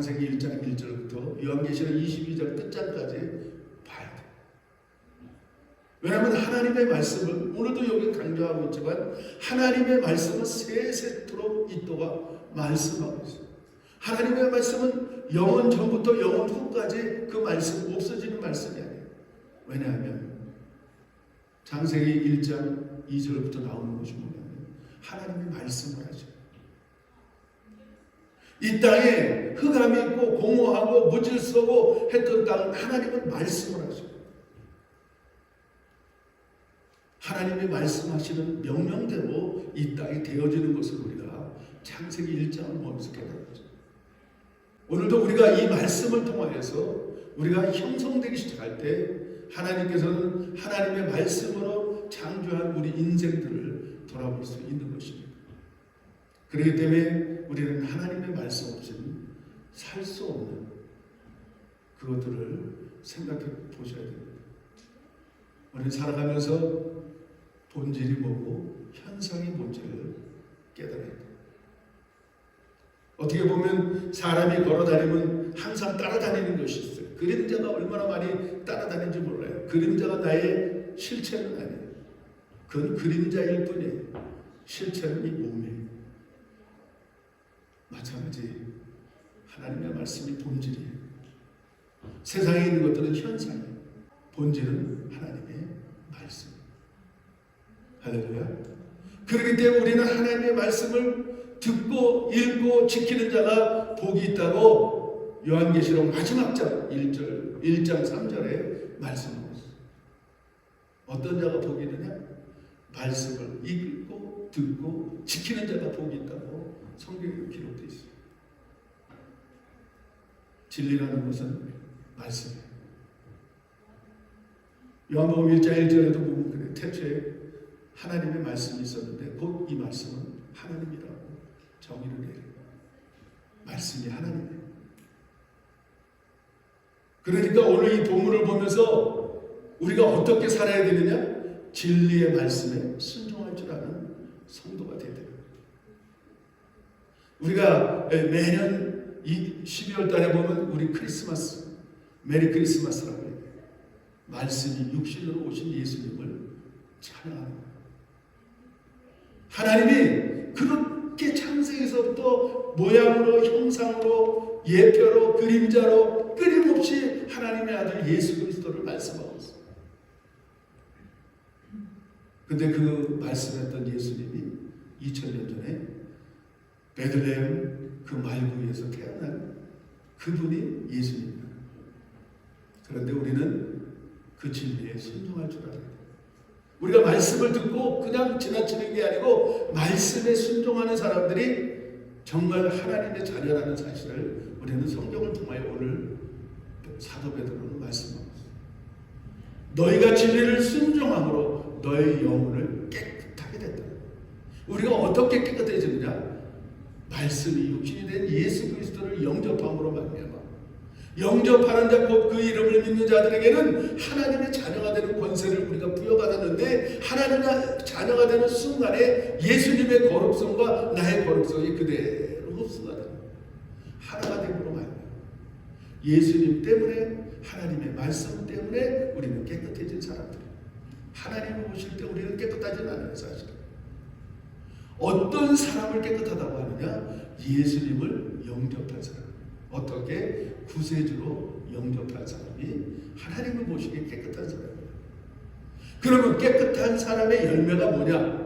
창세기 1장 1절부터 요한계시록 22장 끝장까지 봐야 돼. 왜냐하면 하나님의 말씀을 오늘도 여기 강조하고 있지만 하나님의 말씀은 세세토록 이또가 말씀하고 있어요. 하나님의 말씀은 영원 전부터 영원 후까지 그 말씀 없어지는 말씀이 아니에요. 왜냐하면 장세기 1장 2절부터 나오는 것이 뭐냐면 하나님의 말씀을 하죠. 이 땅에 흑암이 있고 공허하고 무질서고 했던 땅은 하나님은 말씀을 하죠. 하나님이 말씀하시는 명령대로 이 땅이 되어지는 것을 우리가 창세기 1장을 보면서 깨달았죠. 오늘도 우리가 이 말씀을 통하여서 우리가 형성되기 시작할 때 하나님께서는 하나님의 말씀으로 창조한 우리 인생들을 돌아볼 수 있는 것입니다. 그렇기 때문에 우리는 하나님의 말씀 없이는 살 수 없는 그것들을 생각해 보셔야 됩니다. 우리는 살아가면서 본질이 뭐고 현상이 뭔지를 깨달아야 돼요. 어떻게 보면 사람이 걸어 다니면 항상 따라다니는 것이 있어요. 그림자가 얼마나 많이 따라다니는지 몰라요. 그림자가 나의 실체는 아니에요. 그건 그림자일 뿐이에요. 실체는 이 몸이에요. 마찬가지 하나님의 말씀이 본질이에요. 세상에 있는 것들은 현상이에요. 본질은 하나님의 말씀. 할렐루야. 그렇기 때문에 우리는 하나님의 말씀을 듣고 읽고 지키는 자가 복이 있다고 요한계시록 마지막 장 1절 1장 3절에 말씀하고 있어요. 어떤 자가 복이 있느냐? 말씀을 읽고 듣고 지키는 자가 복이 있다고 성경에 기록되어 있어요. 진리라는 것은 말씀이에요. 요한복음 1장 1절에도 보면 그래. 태초에 하나님의 말씀이 있었는데 곧 이 말씀은 하나님이라고 정의를 내요. 말씀이 하나님이에요. 그러니까 오늘 이 본문을 보면서 우리가 어떻게 살아야 되느냐? 진리의 말씀에 순종할 줄 아는 성도가 됩니다. 우리가 매년 이 12월 달에 보면 우리 크리스마스, 메리 크리스마스라고 해요. 말씀이 육신으로 오신 예수님을 찬양하는. 하나님이 그렇게 창세에서부터 모양으로, 형상으로, 예표로, 그림자로 끊임없이 하나님의 아들 예수 그리스도를 말씀하고 있어요. 근데 그 말씀했던 예수님이 2000년 전에 베들레헴 그 말구에서 태어난 그분이 예수님입니다. 그런데 우리는 그 진리에 순종할 줄 알아야 돼요. 우리가 말씀을 듣고 그냥 지나치는 게 아니고 말씀에 순종하는 사람들이 정말 하나님의 자녀라는 사실을 우리는 성경을 통하여 오늘 사도 베드로는 말씀하고 있습니다. 너희가 진리를 순종함으로 너의 영혼을 깨끗하게 됐다. 우리가 어떻게 깨끗해지느냐? 말씀이 육신이 된 예수 그리스도를 영접함으로 말미암아 영접하는 자 곧 그 이름을 믿는 자들에게는 하나님의 자녀가 되는 권세를 우리가 부여받았는데 하나님의 자녀가 되는 순간에 예수님의 거룩성과 나의 거룩성이 그대로 흡수가 됩니다. 하나가 되므로 말이에요. 예수님 때문에 하나님의 말씀 때문에 우리는 깨끗해진 사람들이에요. 하나님을 보실 때 우리는 깨끗하지 않아요 사실. 어떤 사람을 깨끗하다고 하느냐? 예수님을 영접한 사람. 어떻게 구세주로 영접한 사람이 하나님을 보시기에 깨끗한 사람이에요. 그러면 깨끗한 사람의 열매가 뭐냐?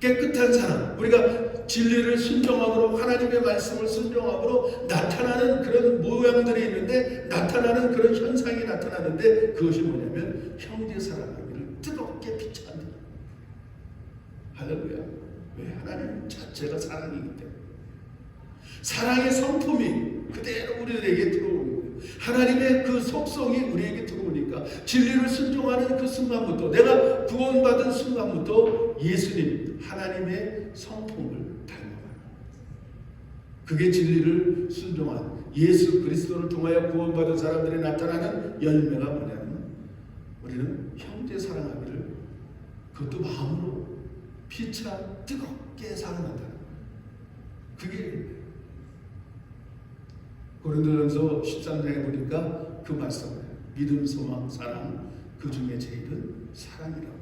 깨끗한 사람, 우리가 진리를 순종함으로 하나님의 말씀을 순종함으로 나타나는 그런 모양들이 있는데 나타나는 그런 현상이 나타나는데 그것이 뭐냐면 형제 사랑하기를 뜨겁게 비춰한다. 할렐루야. 왜 하나님 자체가 사랑이기 때문에 사랑의 성품이 그대로 우리에게 들어오는 거예요. 하나님의 그 속성이 우리에게 들어오니까 진리를 순종하는 그 순간부터 내가 구원받은 순간부터 예수님 하나님의 성품을. 그게 진리를 순종한 예수 그리스도를 통하여 구원받은 사람들이 나타나는 열매가 뭐냐면 우리는 형제 사랑하기를 그것도 마음으로 피차 뜨겁게 사랑한다. 그게 고린도전서 13장에 보니까 그 말씀을 믿음, 소망, 사랑 그 중에 제일은 사랑이라고.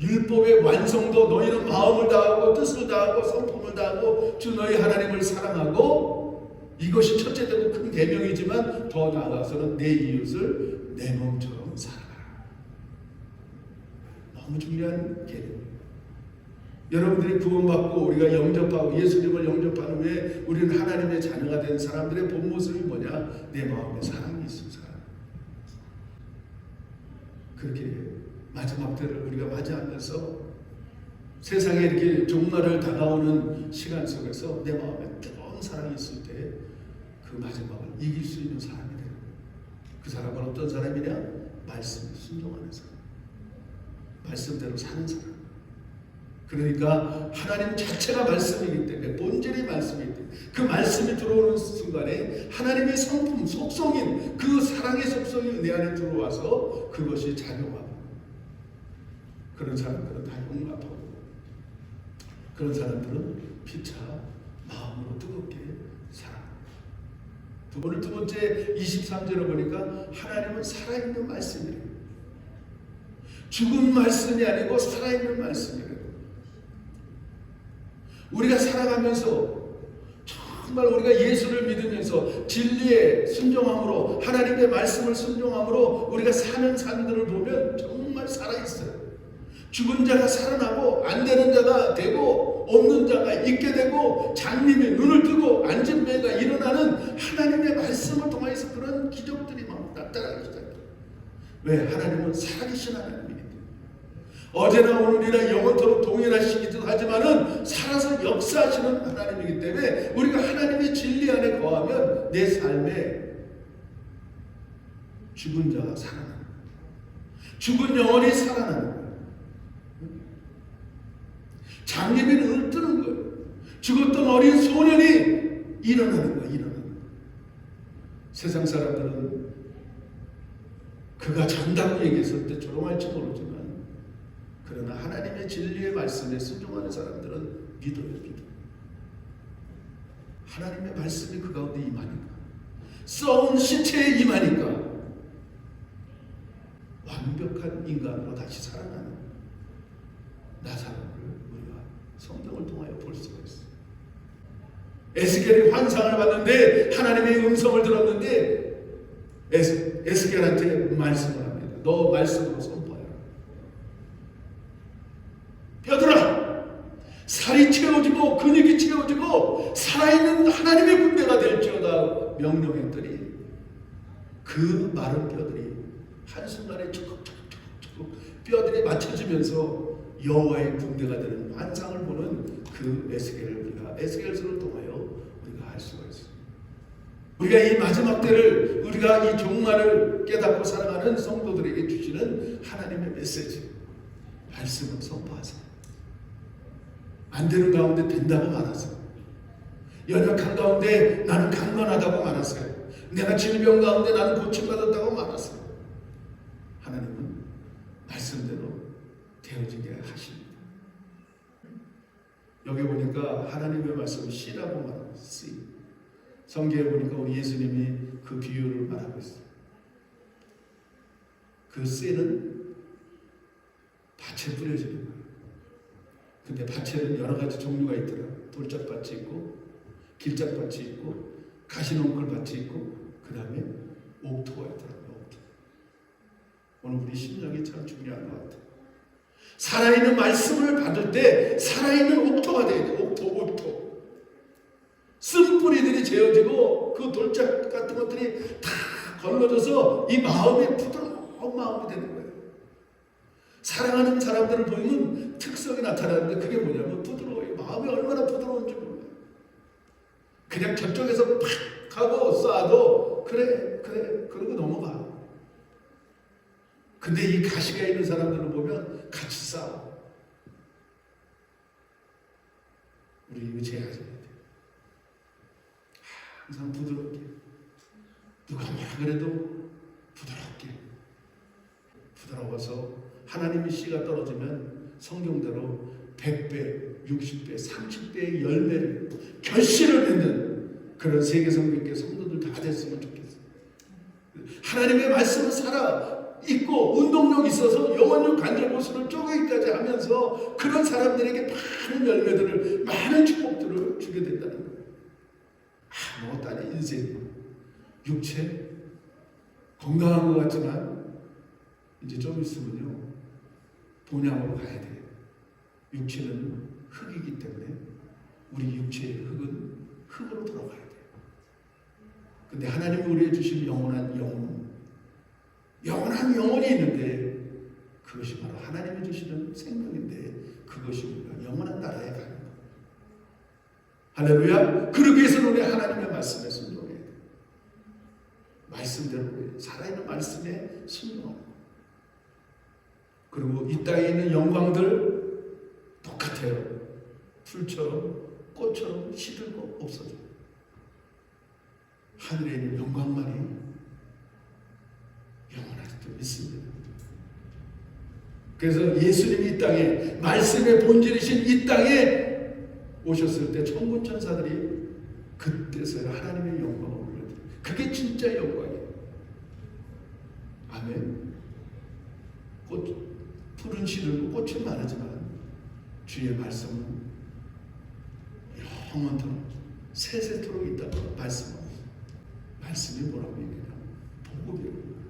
율법의 완성도 너희는 마음을 다하고 뜻을 다하고 성품을 다하고 주 너희 하나님을 사랑하고 이것이 첫째 되고 큰 계명이지만 더 나아가서는 내 이웃을 내 몸처럼 사랑하라. 너무 중요한 계명이에요. 여러분들이 구원받고 우리가 영접하고 예수님을 영접한 후에 우리는 하나님의 자녀가 된 사람들의 본 모습이 뭐냐? 내 마음에 사랑이 있는 사람. 그렇게 마지막 때를 우리가 맞이하면서 세상에 이렇게 종말을 다가오는 시간 속에서 내 마음에 뜨거운 사랑이 있을 때 그 마지막을 이길 수 있는 사람이 되는. 그 사람은 어떤 사람이냐? 말씀에 순종하는 사람. 말씀대로 사는 사람. 그러니까 하나님 자체가 말씀이기 때문에 본질이 말씀이기 때문에 그 말씀이 들어오는 순간에 하나님의 성품, 속성인 그 사랑의 속성이 내 안에 들어와서 그것이 작용하고 그런 사람들은 다 용납하고 그런 사람들은 피차 마음으로 뜨겁게 사랑합니다. 두 번을 두 번째 23절을 보니까 하나님은 살아있는 말씀이에요. 죽은 말씀이 아니고 살아있는 말씀이에요. 우리가 살아가면서 정말 우리가 예수를 믿으면서 진리에 순종함으로 하나님의 말씀을 순종함으로 우리가 사는 삶들을 보면 정말 살아있어요. 죽은 자가 살아나고 안 되는 자가 되고 없는 자가 있게 되고 장님이 눈을 뜨고 앉은 배가 일어나는 하나님의 말씀을 통해서 그런 기적들이 막 나타나기 시작해요. 왜? 하나님은 살아계신 하나님이기 때문에. 어제나 오늘이나 영원토록 동일하시기도 하지만은 살아서 역사하시는 하나님이기 때문에 우리가 하나님의 진리 안에 거하면 내 삶에 죽은 자가 살아나는. 죽은 영혼이 살아나는. 눈을 뜨는 거예요. 죽었던 어린 소년이 일어나는 거예요. 일어나는 거예요. 세상 사람들은 그가 잔다고 얘기했을 때 조롱할지 모르지만 그러나 하나님의 진리의 말씀에 순종하는 사람들은 믿어요, 믿어. 하나님의 말씀이 그 가운데 임하니까 썩은 신체에 임하니까 완벽한 인간으로 다시 살아나는 나사로를 우리가 성경을 통하여 볼 수가 있어요. 에스겔이 환상을 봤는데 하나님의 음성을 들었는데 에스, 에스겔한테 말씀을 합니다. 너 말씀으로 선포해라. 펴들아 살이 채워지고 근육이 채워지고 살아있는 하나님의 군대가 될지어다 명령했더니 그 마른 뼈들이 한순간에 촉촉촉촉 뼈들이 맞춰지면서 여호와의 군대가 되는 환상을 보는 그 에스겔을 우리가 에스겔서를 통하여 우리가 알 수가 있습니다. 우리가 이 마지막 때를 우리가 이 종말을 깨닫고 살아가는 성도들에게 주시는 하나님의 메시지 말씀을 선포하세요. 안 되는 가운데 된다고 말하세요. 연약한 가운데 나는 강건하다고 말하세요. 내가 질병 가운데 나는 고침받았다고 말하세요. 하나님은 말씀대로 되어지게 하십니다. 여기 보니까 하나님의 말씀을 씨라고 말하고 씨. 성경에 보니까 우리 예수님이 그 비유를 말하고 있어요. 그 씨는 밭에 뿌려지는 거예요. 근데 밭에는 여러 가지 종류가 있더라. 돌짝밭이 있고, 길짝밭이 있고, 가시농클밭이 있고, 그 다음에 옥토가 있더라고요. 옥토. 오늘 우리 심령이 참 중요한 것 같아요. 살아있는 말씀을 받을 때 살아있는 옥토가 돼야 돼. 옥토, 옥토. 쓴뿌리들이 재어지고 그 돌짝 같은 것들이 다 걸러져서 이 마음이 부드러운 마음이 되는 거예요. 사랑하는 사람들을 보면 특성이 나타나는데 그게 뭐냐면 부드러워요. 마음이 얼마나 부드러운지 몰라요. 그냥 저쪽에서 팍 하고 쏴도 그래 그래 그러고 넘어가. 근데 이 가시가 있는 사람들을 보면 같이 싸워. 우리 의지해야 돼요. 항상 부드럽게. 누가 뭐라 그래도 부드럽게. 부드러워서 하나님의 씨가 떨어지면 성경대로 100배, 60배, 30배의 열매를 결실을 맺는 그런 세계 성교회 성도들 다 됐으면 좋겠어요. 하나님의 말씀을 살아 있고 운동력 있어서 영혼력 관절고수를 쪼개기까지 하면서 그런 사람들에게 많은 열매들을 많은 축복들을 주게 된다는 거예요. 아무것도 아닌 인생 육체 건강한 것 같지만 이제 좀 있으면요 본향으로 가야 돼요. 육체는 흙이기 때문에 우리 육체의 흙은 흙으로 돌아가야 돼요. 근데 하나님이 우리에게 주신 영원한 영혼, 영원한 영혼이 있는데 그것이 바로 하나님이 주시는 생명인데 그것이 우리가 영원한 나라에 가는 거예요. 할렐루야. 그러기 위해서는 우리 하나님의 말씀에 순종해야 돼요. 말씀대로 살아있는 말씀에 거예요. 그리고 이 땅에 있는 영광들 똑같아요. 풀처럼 꽃처럼 시들고 없어져. 하늘에 있는 영광만이 믿습니다. 그래서 예수님이 이 땅에 말씀의 본질이신 이 땅에 오셨을 때 천군 천사들이 그때서야 하나님의 영광을 올려드려요. 그게 진짜 영광이에요. 아멘. 꽃 푸른 시들고 꽃은 많으지만 주의 말씀은 영원토록 세세토록 있다고 말씀합니다. 말씀이 뭐라고 얘기하냐? 복음이라고.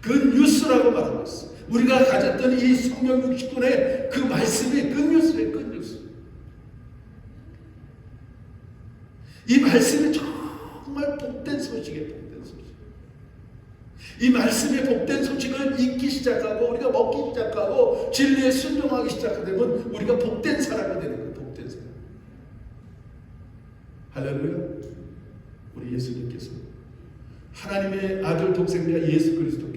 그 뉴스라고 말하고 있어. 우리가 가졌던 이 성경 60권의 그 말씀이 그 뉴스예요. 그 뉴스. 이 말씀이 정말 복된 소식이에요. 복된 소식. 이 말씀의 복된 소식을 읽기 시작하고 우리가 먹기 시작하고 진리에 순종하기 시작하면 우리가 복된 사람이 되는 거예요. 복된 사람. 할렐루야. 우리 예수님께서 하나님의 아들 독생자 예수 그리스도께서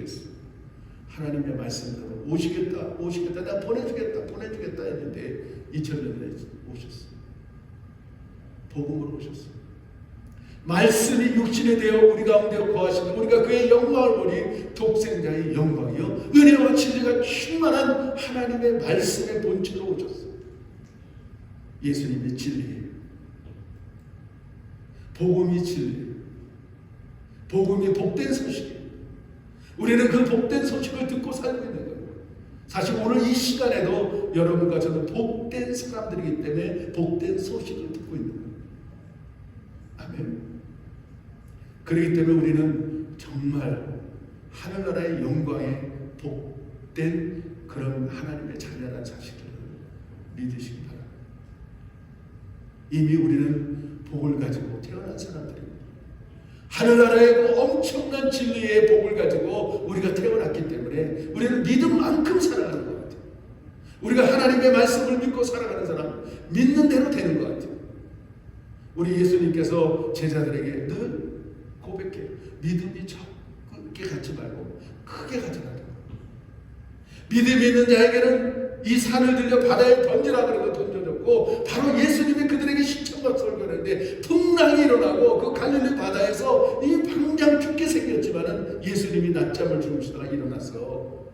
하나님의 말씀대로 오시겠다, 오시겠다, 내가 보내주겠다, 보내주겠다 했는데 2000년 전에 오셨어. 복음으로 오셨어. 말씀이 육신이 되어 우리 가운데 거하시는 우리가 그의 영광을 보니 독생자의 영광이요 은혜와 진리가 충만한 하나님의 말씀의 본체로 오셨어. 예수님이 진리예요. 복음이 진리예요. 복음이 복된 소식이에요. 우리는 그 복된 소식을 듣고 살고 있는 거예요. 사실 오늘 이 시간에도 여러분과 저는 복된 사람들이기 때문에 복된 소식을 듣고 있는 거예요. 아멘. 그렇기 때문에 우리는 정말 하늘나라의 영광에 복된 그런 하나님의 자녀라는 사실을 믿으시기 바랍니다. 이미 우리는 복을 가지고 태어난 사람들입니다. 하늘나라의 그 엄청난 진리의 복을 가지고 우리가 태어났기 때문에 우리는 믿음만큼 살아가는 것 같아요. 우리가 하나님의 말씀을 믿고 살아가는 사람 믿는 대로 되는 것 같아요. 우리 예수님께서 제자들에게 늘 고백해요. 믿음이 적게 갖지 말고 크게 가져가라. 믿음이 있는 자에게는 이 산을 들려 바다에 던지라 그러고 던져졌고 바로 예수님이 그들에게 신청과 설교하는데 풍랑이 일어나고 그 갈릴리 바다에서 이 방장 죽게 생겼지만은 예수님이 낮잠을 주무시다가 일어나서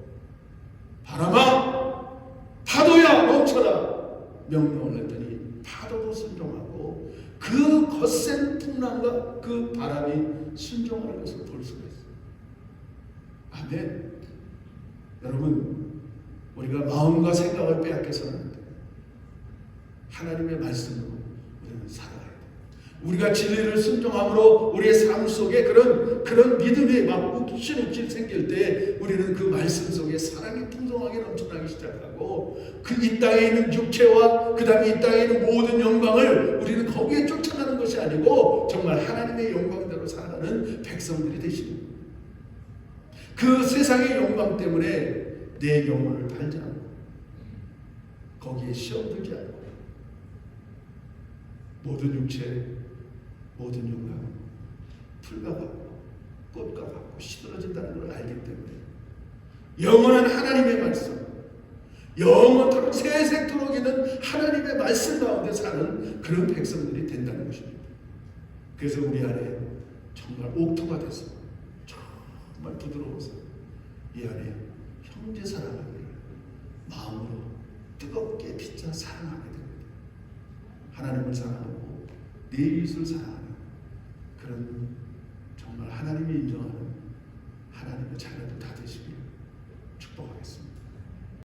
바람아 파도야 멈춰라 명령을 했더니 파도도 순종하고 그 거센 풍랑과 그 바람이 순종하는 것을 볼 수가 있어요. 아멘. 여러분 우리가 마음과 생각을 빼앗겨서는. 하나님의 말씀으로 우리는 살아가야. 우리가 진리를 순종함으로 우리의 삶 속에 그런 그런 믿음이 막 욱실욱실 생길 때 우리는 그 말씀 속에 사랑이 풍성하게 넘쳐나기 시작하고 그 이 땅에 있는 육체와 그 다음에 이 땅에 있는 모든 영광을 우리는 거기에 쫓아가는 것이 아니고 정말 하나님의 영광대로 살아가는 백성들이 되시는. 그 세상의 영광 때문에 내 영혼을 팔지 않고 거기에 시험 들지 않고 모든 육체 모든 영광 풀과 같고 꽃과 같고 시들어진다는 걸 알기 때문에 영원한 하나님의 말씀 영원토록 세세토록 있는 하나님의 말씀 가운데 사는 그런 백성들이 된다는 것입니다. 그래서 우리 안에 정말 옥토가 돼서 정말 부드러워서 이 안에 형제 사랑하기를 마음으로 뜨겁게 피차 사랑하게 됩니다. 하나님을 사랑하고 내 이웃을 사랑하는 그런 정말 하나님이 인정하는 하나님의 자녀들 다 되시길 축복하겠습니다.